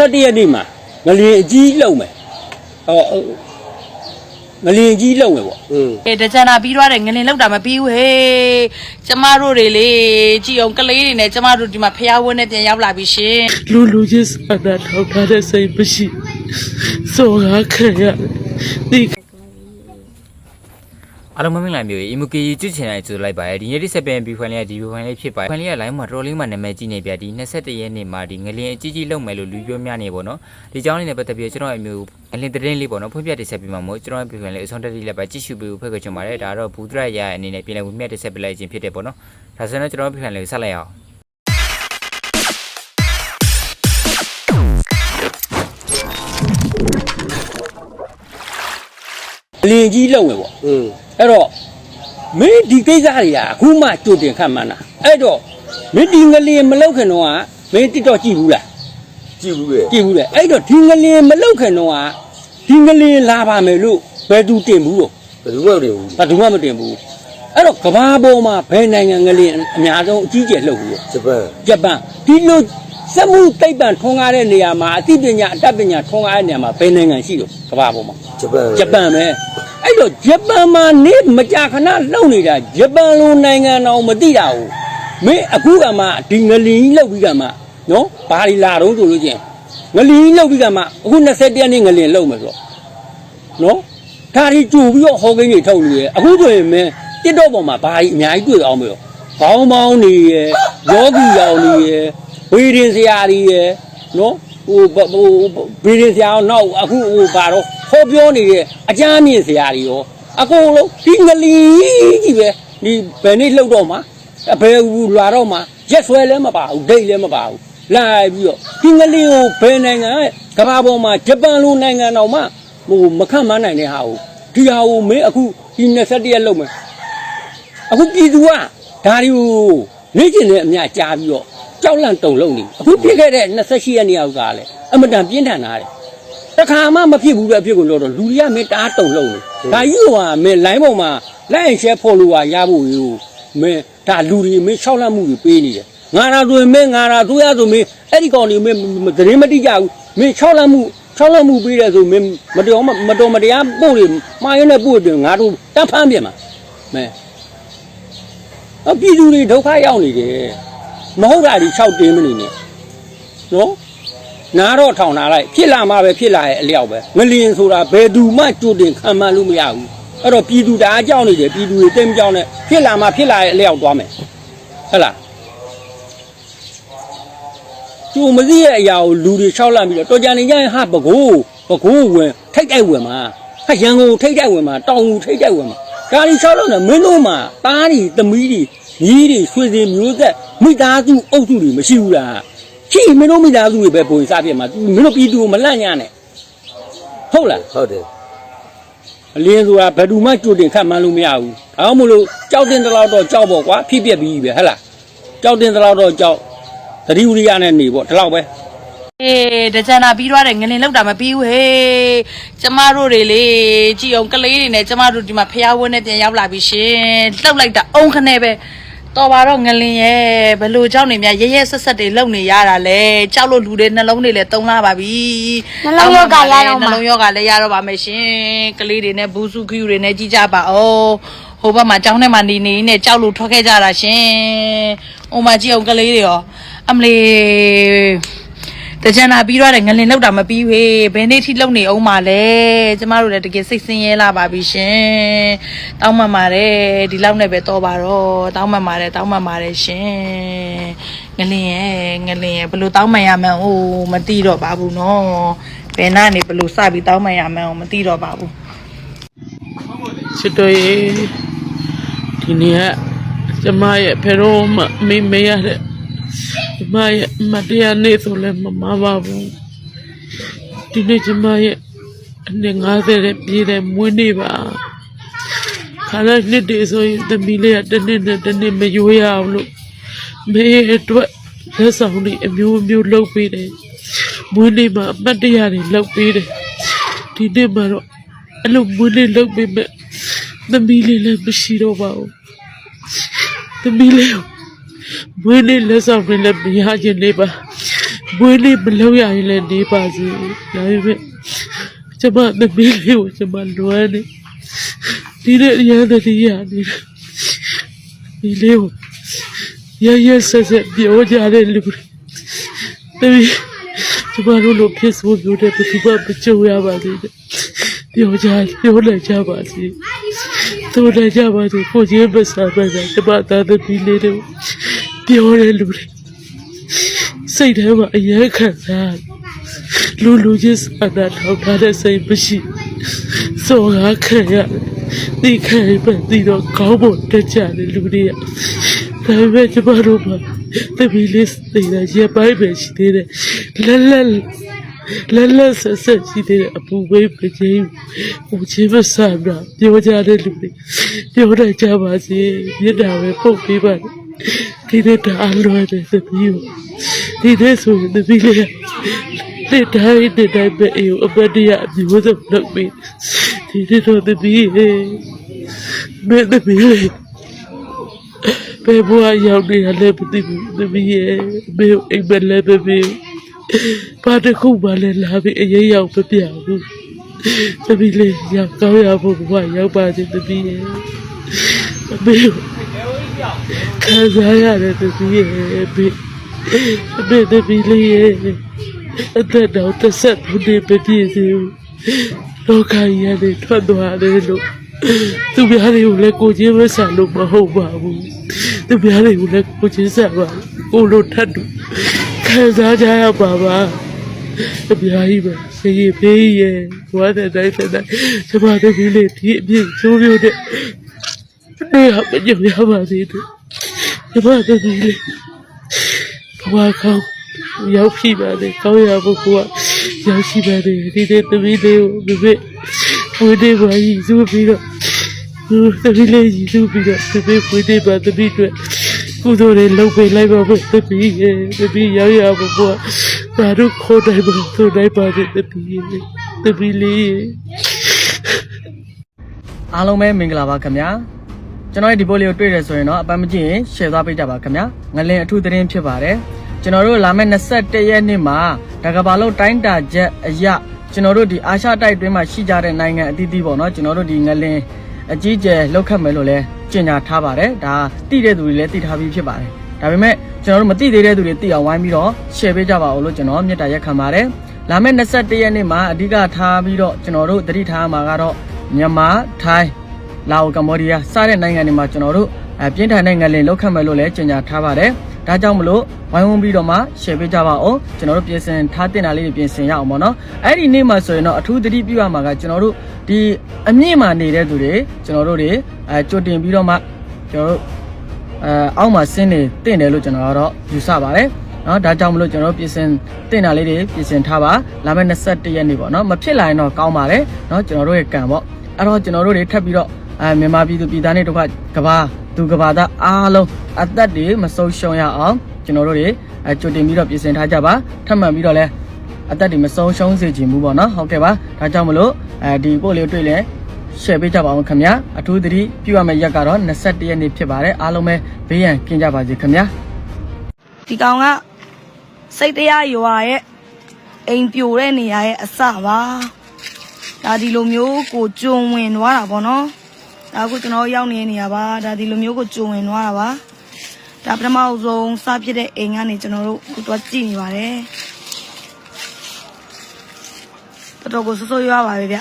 21ရက်နေ့မှာငလျင်အကြီးလုံမယ်ဟောငလျင်အကြီးလုံမယ်ပေါ့อืมအဲတကြနာပြီးသွားတယ်ငလင်လောက်တာမပြီးဘူးဟေးကျမတို့တွေလေကြည်အောင်ကလေးတွေနဲ့ကျမတို့ဒီမှာဖျားဝန်းနဲ့ပြန်ရောက်လာပြီရှင်လူလူချင်းစတာထောက်ထားတဲ့စိတ်မရှိစောကားခရရတယ်ဒီ အားလုံးမင်္ဂလာမျိုး EMUKI ကြည့်ချင်တဲ့ကြိုလိုက်ပါရဒီနေ့ဒီစပန်ဘီဖိုင်လေးကဒီဘီဖိုင်လေးဖြစ်ပါဖိုင်လေးက line မှာတော်လေးမှနာမည်ကြီးနေပြဒီ21ရက်နေ့မှာဒီငလင်အကြီးကြီးလုံမယ်လို့လူပြောများနေပေါ့နော်ဒီကြောင်းလေးနဲ့ပတ်သက်ပြီးကျွန်တော်အမျိုးအလင်းသတင်းလေးပေါ့နော်ဖွင့်ပြတင်ဆက်ပြီးမှာမို့ကျွန်တော်ဘီဖိုင်လေးအဆုံးတက်လေးလည်းပဲကြည့်ရှုပြီးဖက်ခွချင်ပါတယ်ဒါတော့ဘူးဒရရအနေနဲ့ပြည်နယ်ဝင်မြတ်တင်ဆက်ပေးလိုက်ခြင်းဖြစ်တယ်ပေါ့နော်ဒါဆိုတော့ကျွန်တော်ဘီဖိုင်လေးကိုဆက်လိုက်အောင်ငလျင်အကြီးလုံမယ်ပေါ့อืม အဲ့တော့မင်းဒီကိစ္စတွေကအခုမှကြိုတင်ခတ်မှန်းတာအဲ့တော့မင်းဒီငလျင်မလောက်ခင်တော့ကမင်းတစ်တော့ကြည့်ဘူးလားကြည့်ဘူးလေကြည့်ဘူးလေအဲ့တော့ဒီငလျင်မလောက်ခင်တော့ကဒီငလျင်လာပါမယ်လို့ဘယ်သူတင်ဘူးလို့ဘယ်သူမှမတင်ဘူးဘာသူမှမတင်ဘူးအဲ့တော့ကဘာပေါ်မှာဘယ်နိုင်ငံငလျင်အများဆုံးအကြီးကျယ်လှုပ်ဘူးလို့ဂျပန်ဂျပန်ဒီလိုစက်မှုသိပ္ပံထွန်းကားတဲ့နေရာမှာအသိပညာအတတ်ပညာထွန်းကားတဲ့နေရာမှာဘယ်နိုင်ငံရှိလို့ကဘာပေါ်မှာဂျပန်ဂျပန်ပဲ အဲ့တော့ဂျပန်မှာနေမကြာခဏလှုပ်နေတာဂျပန်လိုနိုင်ငံတော်မသိတာဘူးမင်းအခုကမှဒီငလီကြီးလှုပ်ပြီးကမှနော်ဘာလီလာတော့ဆိုလို့ချင်းငလီကြီးလှုပ်ပြီးကမှအခု20ရက်နေ့ငလင်လှုပ်မယ်ဆိုတော့နော်ဒါကြီးကြိုပြီးတော့ဟောကိန်းတွေထုတ်နေရအခုဆိုရင်မင်းတစ်တော့ပေါ်မှာဘာကြီးအများကြီးတွေ့အောင်မလို့ခေါင်းပေါင်းနေရယောဂီရောင်နေရဝေရင်ဆရာကြီးရနော်ဟိုဘဟိုဝေရင်ဆရာအောင်နောက်အခုဟိုဘာတော့ ဟောပြောနေတဲ့အကြမ်းမြင့်ဆရာကြီးရောအကုန်လုံးဒီငလီကြီးပဲဒီဘယ်နေ့လှုပ်တော့မှာအဘယ်ဘူးလာတော့မှာရက်ဆွဲလည်းမပါဘူးဒိတ်လည်းမပါဘူးလိုက်ပြီးတော့ဒီငလီကိုဘယ်နိုင်ငံကကမ္ဘာပေါ်မှာဂျပန်လိုနိုင်ငံတော်မှဟိုမခန့်မှန်းနိုင်တဲ့ဟာကိုဒီဟာကိုမင်းအခုဒီ21ရက်လှုပ်မယ်အခုပြည်သူကဒါတွေကိုလေ့ကျင့်တဲ့အများကြားပြီးတော့ကြောက်လန့်တုန်လုံနေအခုဖြစ်ခဲ့တဲ့28ရက်နေ့အောက်ကလည်းအမတန်ပြင်းထန်တာတဲ့ တခါမှမဖြစ်ဘူးတဲ့အဖြစ်ကိုလို့တော့လူတွေကမင်းတားတုန်လုံနေဒါကြီးကမင်းလိုင်းပေါ်မှာလက်ရင်ရှဲဖော်လို့ရဖို့ယူမင်းဒါလူတွေမင်းရှောက်လန့်မှုတွေပေးနေတယ်ငါရာဆိုရင်မင်းငါရာတို့ရဆိုမင်းအဲ့ဒီကောင်တွေမင်းသတင်းမတိကြဘူးမင်းရှောက်လန့်မှုရှောက်လန့်မှုပေးတယ်ဆိုမင်းမတော်မတော်မတရားပို့တွေမှားရတဲ့ပို့တွေငါတို့တတ်ဖမ်းပြန်မှာမင်းအပြည်သူတွေဒုက္ခရောက်နေတယ်မဟုတ်တာဒီ6တင်းမနေနဲ့နော် နားတော့ထောင်ထားလိုက်ဖြစ်လာမှပဲဖြစ်လာရဲ့အလျောက်ပဲငလျင်ဆိုတာဘယ်သူမှကြိုတင်ခံမှန်းလို့မရဘူးအဲ့တော့ပြည်သူတအားကြောက်နေတယ်ပြည်သူတွေတိမ်ကြောက်နေဖြစ်လာမှဖြစ်လာရဲ့အလျောက်သွားမယ်ဟုတ်လားကျိုမသိရဲ့အရာကိုလူတွေရှောက်လန့်ပြီးတော့တော်ကြနေကြရင်ဟာပကိုးပကိုးဝင်ထိတ်တိုက်ဝင်မှာဟာရန်ကုန်ထိတ်တိုက်ဝင်မှာတောင်ဦးထိတ်တိုက်ဝင်မှာဒါဒီရှောက်လို့နေမင်းတို့မှာတားတွေသမီးတွေညီးတွေဆွေစဉ်မျိုးသက်မိသားစုအုပ်စုတွေမရှိဘူးလား ရှိမင်းတို့မိသားစုတွေပဲပုံစားပြမှာမင်းတို့ပြည်သူကိုမလန့်ညနဲ့ဟုတ်လားဟုတ်တယ်အလင်းဆိုတာဘယ်သူမှကြိုတင်ခတ်မှန်းလို့မရဘူး။ဒါမှမလို့ကြောက်တင်တလောက်တော့ကြောက်ပေါ့ကွာဖြစ်ပြက်ပြီးပဲဟဟလား။ကြောက်တင်တလောက်တော့ကြောက်သတိဝိရိယနဲ့နေပေါ့ဒီလောက်ပဲအေးတကြနာပြီးသွားတယ်ငလင်လောက်တာမပြီးဘူးဟေးကျမတို့တွေလေကြည်အောင်ကလေးတွေနဲ့ကျမတို့ဒီမှာဖျားဝန်းနဲ့ပြန်ရောက်လာပြီရှင်လှုပ်လိုက်တာအုံခနဲ့ပဲ တော်ပါတော့ငလင်ရဲ့ဘယ်လိုကြောက်နေမြရဲရဲဆက်ဆက်တွေလုံနေရတာလဲကြောက်လို့လူတွေနှလုံးတွေလည်းတုံလာပါပြီနှလုံးရောဂါရတော့မှာနှလုံးယောဂလည်းရတော့ပါမယ်ရှင်ကလေးတွေနဲ့ဘူးစုခူတွေနဲ့ကြီးကြပါအောင်ဟိုဘက်မှာကျောင်းထဲမှာနေနေနဲ့ကြောက်လို့ထွက်ခဲ့ကြတာရှင်ဟိုမှာကြည့်အောင်ကလေးတွေရောအမလီ တကြနာပြီးတော့ငလင်လောက်တာမပြီးဝေးဘယ်နေ့ထိလုံနေအောင်ပါလဲကျမတို့လည်းတကယ်စိတ်ဆင်းရဲလာပါပြီရှင်တောင်းမှန်ပါတယ်ဒီလောက်နဲ့ပဲတော့ပါတော့တောင်းမှန်ပါတယ်တောင်းမှန်ပါတယ်ရှင်ငလင်ရဲ့ငလင်ရဲ့ဘယ်လိုတောင်းမှန်ရမှန်းအိုးမသိတော့ပါဘူးနော်ဘယ်နာနေဘယ်လိုစပြီးတောင်းမှန်ရမှန်းကိုမသိတော့ပါဘူးချစ်တော်ရေဒီနေ့ကကျမရဲ့ဖေရောမမေးမရတဲ့ကျမရဲ့အ မတ်တရားနေ့ဆိုလည်းမမပါဘူးဒီနေ့ကျမရဲ့အနည်း90တဲ့ပြည့်တဲ့မွေးနေ့ပါခါလိုက်နှစ်တည်းဆိုရင်သမီးလေးကတစ်နှစ်နဲ့တစ်နှစ်မရွေးရအောင်လို့မေးအတွက်လက်ဆောင်တွေအမျိုးမျိုးလုပ်ပေးတယ်မွေးနေ့မှာအမတ်တရားတွေလုပ်ပေးတယ်ဒီနေ့မှာတော့အဲ့လိုမွေးနေ့လုပ်ပေးမဲ့သမီးလေးလည်းမရှိတော့ပါဘူးသမီးလေးကို မွေးနေ့လက်ဆောင်တွေလည်းမရခြင်းလေးပါမွေးလေးမလောက်ရရင်လည်းနေပါစေဒါပေမဲ့ကျမသမီးလေးကိုကျမလွမ်းနေဒီတဲ့ရန်တည်းရနေဒီလေးကိုရရဆက်ဆက်ပြောကြတဲ့လူတွေတမီးကျမတို့လိုဖြစ်ဆိုမျိုးတဲ့ဘယ်သူမှမကြုံရပါသေးတယ်ပြောကြပြောလိုက်ကြပါစေသူလည်းကြပါစေကိုကြီးမစားပါနဲ့ကျမသားသမီးလေးတွေ ပြောတဲ့လူတွေစိတ်ထဲမှာအယဲခံစားလူလူချင်းစာနာထောက်ထားတဲ့စိတ်မရှိစောကားခံရတယ်ဒီခံရပဲဒီတော့ကောင်းဖို့တက်ကြတယ်လူတွေကဒါပေမဲ့ကျမတို့မှာတပီလေးစိတ်နဲ့ရပိုင်းပဲရှိသေးတယ်လက်လက်လက်လက်ဆက်ဆက်ရှိသေးတယ်အပူဝေးပချင်းပူချင်းမဆန်တာပြောကြတဲ့လူတွေပြောတတ်ကြပါစေမြတ်တာပဲပုတ်ပေးပါ ဒီတဲ့တအားလွယ်တဲ့သပီးကိုဒီတဲ့ဆိုရင်တပီးလေးလက်တိုင်းတဲ့တိုင်းပဲအေးအပတရအမျိုးစုံလုပ်ပြီးဒီတဲ့တော့တပီးဟေးမဲတပီးလေးဘယ်ဘွားရောက်နေရလဲမသိဘူးတပီးရဲ့ဘယ်အိမ်မလဲပဲပဲဘာတခုမှလည်းလာပြီးအရေးရောက်မပြဘူးတပီးလေးရောက်ကောင်းရဖို့ဘွားရောက်ပါစေတပီးရဲ့အမေ ခံစားရတယ်တပီးရဲ့ဘေးအမေတပီလေးရဲ့အသက်တော်တစ်ဆက်သူနေပပြည့်စီဦးလောကကြီးကနေထွက်သွားတယ်လို့သူများတွေကိုလည်းကိုချင်းမဆန်လို့မဟုတ်ပါဘူးသူများတွေကိုလည်းကိုချင်းဆန်ပါကိုလိုထတ်တူခံစားကြရပါပါအပြားကြီးပဲစေရဖေးရဲ့ဝါတဲ့တိုင်းတဲ့တိုင်းကျမတပီလေးဒီအပြည့်ဆိုးမျိုးတဲ့ နေရာမကြရပါသေးတယ်ကျမတပီလေးဘဝကောင်းရောက်ရှိပါတယ်ကောင်းရဖို့ဘဝရောက်ရှိပါတယ်ဒီတဲ့သမီးလေးကိုဘယ်ဘယ်ဝိဒေဘာကြီးစုပြီးတော့သူသမီးလေးကြီးစုပြီးတော့သမီးဝိဒေဘာသမီးတွေကုသိုလ်တွေလုပ်ပေးလိုက်ပါမယ်သမီးရဲ့သမီးရောက်ရဖို့ဘဝဒါတို့ခေါ်တိုင်းပါဆိုတိုင်းပါတဲ့သမီးရဲ့သမီးလေးရဲ့အားလုံးပဲမင်္ဂလာပါခင်ဗျာ ကျွန်တော်ရဲ့ဒီပို့လေးကိုတွေ့ရဆိုရင်တော့အပန်းမကြည့်ရင် share သွားပေးကြပါခင်ဗျာငလင်အထူးသတင်းဖြစ်ပါတယ်ကျွန်တော်တို့လာမယ့်21ရက်နေ့မှာတကဘာလုံးတိုင်းတာချက်အရကျွန်တော်တို့ဒီအာရှတိုက်တွင်းမှာရှိကြတဲ့နိုင်ငံအသီးသီးပေါ့နော်ကျွန်တော်တို့ဒီငလင်အကြီးကျယ်လောက်ခတ်မယ်လို့လည်းကြေညာထားပါတယ်ဒါတိတဲ့သူတွေလည်းသိထားပြီးဖြစ်ပါတယ်ဒါပေမဲ့ကျွန်တော်တို့မသိသေးတဲ့သူတွေသိအောင်ဝိုင်းပြီးတော့ share ပေးကြပါဦးလို့ကျွန်တော်မြတ်တာရက်ခံပါတယ်လာမယ့်21ရက်နေ့မှာအဓိကထားပြီးတော့ကျွန်တော်တို့သတိထားမှာကတော့မြန်မာထိုင်း လာအိုကမ္ဘောဒီးယားစတဲ့နိုင်ငံတွေမှာကျွန်တော်တို့အပြင်းထန်တဲ့ငလင်လောက်ခတ်မယ်လို့လည်းကြေညာထားပါတယ်။ဒါကြောင့်မလို့ဝိုင်းဝန်းပြီးတော့မှ share ပေးကြပါဦး။ကျွန်တော်တို့ပြင်ဆင်ထားတင်တာလေးတွေပြင်ဆင်ရအောင်ပေါ့နော်။အဲ့ဒီနေ့မှာဆိုရင်တော့အထူးသတိပြုရမှာကကျွန်တော်တို့ဒီအမြင့်မှာနေတဲ့သူတွေကျွန်တော်တို့တွေအဲကြိုတင်ပြီးတော့မှကျွန်တော်တို့အဲအောက်မှာဆင်းနေတင့်တယ်လို့ကျွန်တော်ကတော့ယူဆပါတယ်။နော်ဒါကြောင့်မလို့ကျွန်တော်တို့ပြင်ဆင်တင်တာလေးတွေပြင်ဆင်ထားပါလာမယ့်21ရက်နေ့ပေါ့နော်မဖြစ်လာရင်တော့ကောင်းပါတယ်နော်ကျွန်တော်တို့ရဲ့ကံပေါ့အဲ့တော့ကျွန်တော်တို့တွေထပ်ပြီးတော့ အဲမြန်မာပြည်သူပြည်သားတွေတို့ကကဘာသူကဘာသားအားလုံးအသက်တွေမဆုံးရှုံးရအောင်ကျွန်တော်တို့တွေအဲကြိုတင်ပြီးတော့ပြင်ဆင်ထားကြပါထပ်မံပြီးတော့လဲအသက်တွေမဆုံးရှုံးစေချင်ဘူးပေါ့နော်ဟုတ်ကဲ့ပါဒါကြောင့်မလို့အဲဒီပို့လေးတွေ့လဲ share ပေးကြပါအောင်ခင်ဗျာအထူးသတိပြုရမယ့်ရက်ကတော့21ရက်နေ့ဖြစ်ပါတယ်အားလုံးပဲဘေးရန်ကင်းကြပါစေခင်ဗျာဒီကောင်ကစိတ်တရားရွာရဲ့အိမ်ပြိုတဲ့နေရာရဲ့အစပါဒါဒီလိုမျိုးကိုကြုံဝင်သွားတာပေါ့နော် ဒါအခုကျွန်တော်ရောက်နေတဲ့နေရာပါဒါဒီလိုမျိုးကိုကြုံဝင်သွားတာပါဒါပထမဆုံးစဖြစ်တဲ့အိမ်ကနေကျွန်တော်တို့ခုတော့ကြည့်နေပါတယ်တော်တော်ကိုစိုးစိုးရွားပါပဲဗျ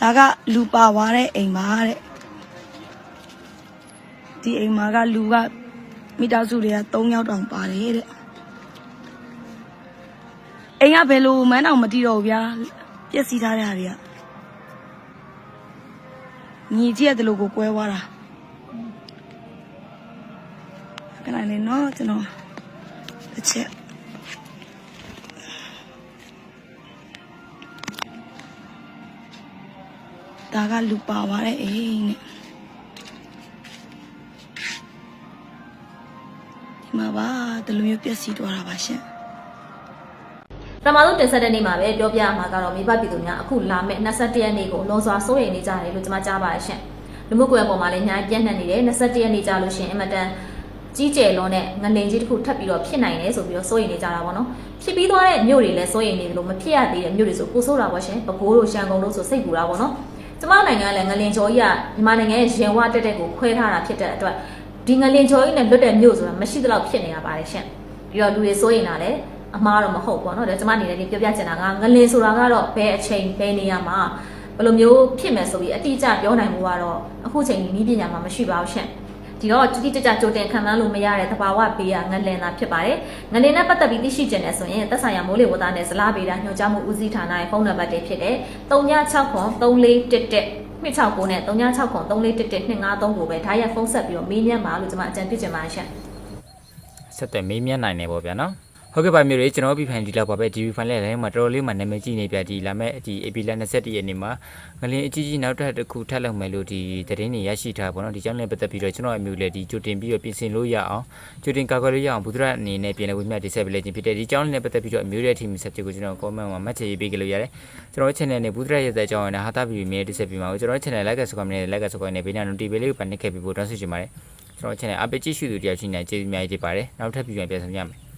ဒါကလူပါသွားတဲ့အိမ်ပါတဲ့ဒီအိမ်မှာကလူကမိသားစုတွေက3ယောက်တောင်ပါတယ်တဲ့အိမ်ကဘယ်လိုမန်းတောင်မတီးတော့ဘူးဗျာပြက်စီးထားတဲ့ဟာတွေက ညီကြီးရတယ်လို့ကိုကွဲသွားတာခဏလေးနော်ကျွန်တော်တစ်ချက်ဒါကလူပါသွားတဲ့အိမ်နဲ့ဒီမှာပါဒီလိုမျိုးပြက်စီးသွားတာပါရှင် ပထမဆုံးတင်ဆက်တဲ့နေ့မှာပဲပြောပြရမှာကတော့မိဘပြည်သူများအခုလာမယ့်21ရက်နေ့ကိုလွန်စွာစိုးရိမ်နေကြတယ်လို့ကျွန်မကြားပါရရှင်လူမှုကွယ်ပေါ်မှာလည်းအများကြီးပြန့်နှံ့နေတယ်21ရက်နေ့ကြာလို့ရှရင်အင်မတန်ကြီးကျယ်လွန်းတဲ့ငလင်ကြီးတစ်ခုထပ်ပြီးတော့ဖြစ်နိုင်တယ်ဆိုပြီးတော့စိုးရိမ်နေကြတာပေါ့နော်ဖြစ်ပြီးသွားတဲ့မြို့တွေလည်းစိုးရိမ်နေတယ်လို့မဖြစ်ရသေးတဲ့မြို့တွေဆိုပိုဆိုးတာပေါ့ရှင်ပဲခူးတို့ရှမ်းကုန်းတို့ဆိုစိတ်ပူတာပေါ့နော်ကျမနိုင်ငံကလည်းငလင်ကျော်ကြီးကမြန်မာနိုင်ငံရဲ့ရင်ဝတက်တက်ကိုခွဲထားတာဖြစ်တဲ့အတွက်ဒီငလင်ကျော်ကြီးနဲ့လွတ်တဲ့မြို့ဆိုတာမရှိသလောက်ဖြစ်နေတာပါတယ်ရှင်ပြီးတော့လူတွေစိုးရိမ်တာလည်း အမှားတော့မဟုတ်ပေါ့နော်ဒါကျမအနေနဲ့ပြောပြချင်တာကငလင်ဆိုတာကတော့ဘယ်အချိန်ဘယ်နေရာမှာဘယ်လိုမျိုးဖြစ်မယ်ဆိုပြီးအတိအကျပြောနိုင်မှုကတော့အခုချိန်ဒီနည်းပညာမှာမရှိပါဘူးရှင်ဒီတော့တိတိကျကျကြိုတင်ခံမှန်းလို့မရတဲ့သဘာဝဘေးကငလင်သာဖြစ်ပါတယ်ငလင်နဲ့ပတ်သက်ပြီးသိရှိကျင်တယ်ဆိုရင်သက်ဆိုင်ရာမိုးလေဝသနဲ့ဇလားဘေးတာညွှန်ကြားမှုဦးစီးဌာနရဲ့ဖုန်းနံပါတ်တွေဖြစ်တဲ့3969 3411 269နဲ့3969 3411 253ကိုပဲဓာတ်ရိုက်ဖုန်းဆက်ပြီးတော့မေးမြန်းပါလို့ကျွန်မအကြံပြုချင်ပါတယ်ရှင်ဆက်သွယ်မေးမြန်းနိုင်တယ်ပေါ့ဗျာနော် ဟုတ်ကဲ့ပါမျိုးတွေကျွန်တော်ပြဖိုင်ဒီလောက်ပါပဲ DV ဖိုင်လေးလည်းမှာတော်တော်လေးမှနာမည်ကြီးနေပြဒီလာမဲ့ဒီ AP လ21ရက်နေ့မှာငလင်းအကြီးကြီးနောက်ထပ်တစ်ခုထပ်လုပ်မယ်လို့ဒီသတင်းတွေရရှိထားပါတော့ဒီကြောင့်လည်းပတ်သက်ပြီးတော့ကျွန်တော်အမျိုးလည်းဒီကြိုတင်ပြီးတော့ပြင်ဆင်လို့ရအောင်ကြိုတင်ကာကွယ်လို့ရအောင်ဘုဒ္ဓအနေနဲ့ပြင်လဝိမြတ်ဒီဆက်ပလေးချင်းဖြစ်တဲ့ဒီကြောင့်လည်းပတ်သက်ပြီးတော့အမျိုးရဲ့ team ဆက်တွေကိုကျွန်တော် comment မှာမှတ်ချက်ရေးပေးကြလို့ရတယ်ကျွန်တော် channel နဲ့ဘုဒ္ဓရဲ့တဲ့အကြောင်းအရာဟာတာဗီဒီယိုမြဲဒီဆက်ပြီးမှာကျွန်တော် channel like ဆူကမနဲ့ like ဆူကနဲ့ဘေးနာ notification လေးကိုပတ်နစ်ခဲ့ပြီးဖို့တောင်းဆိုချင်ပါတယ်ကျွန်တော် channel အပိတ်ကြည့်ရှုသူတယောက်ချင်းနဲ့ကျေးဇူးအများကြီးတင်ပါတယ်နောက်ထပ်ပြန်ပြန်ဆောင်ရမယ်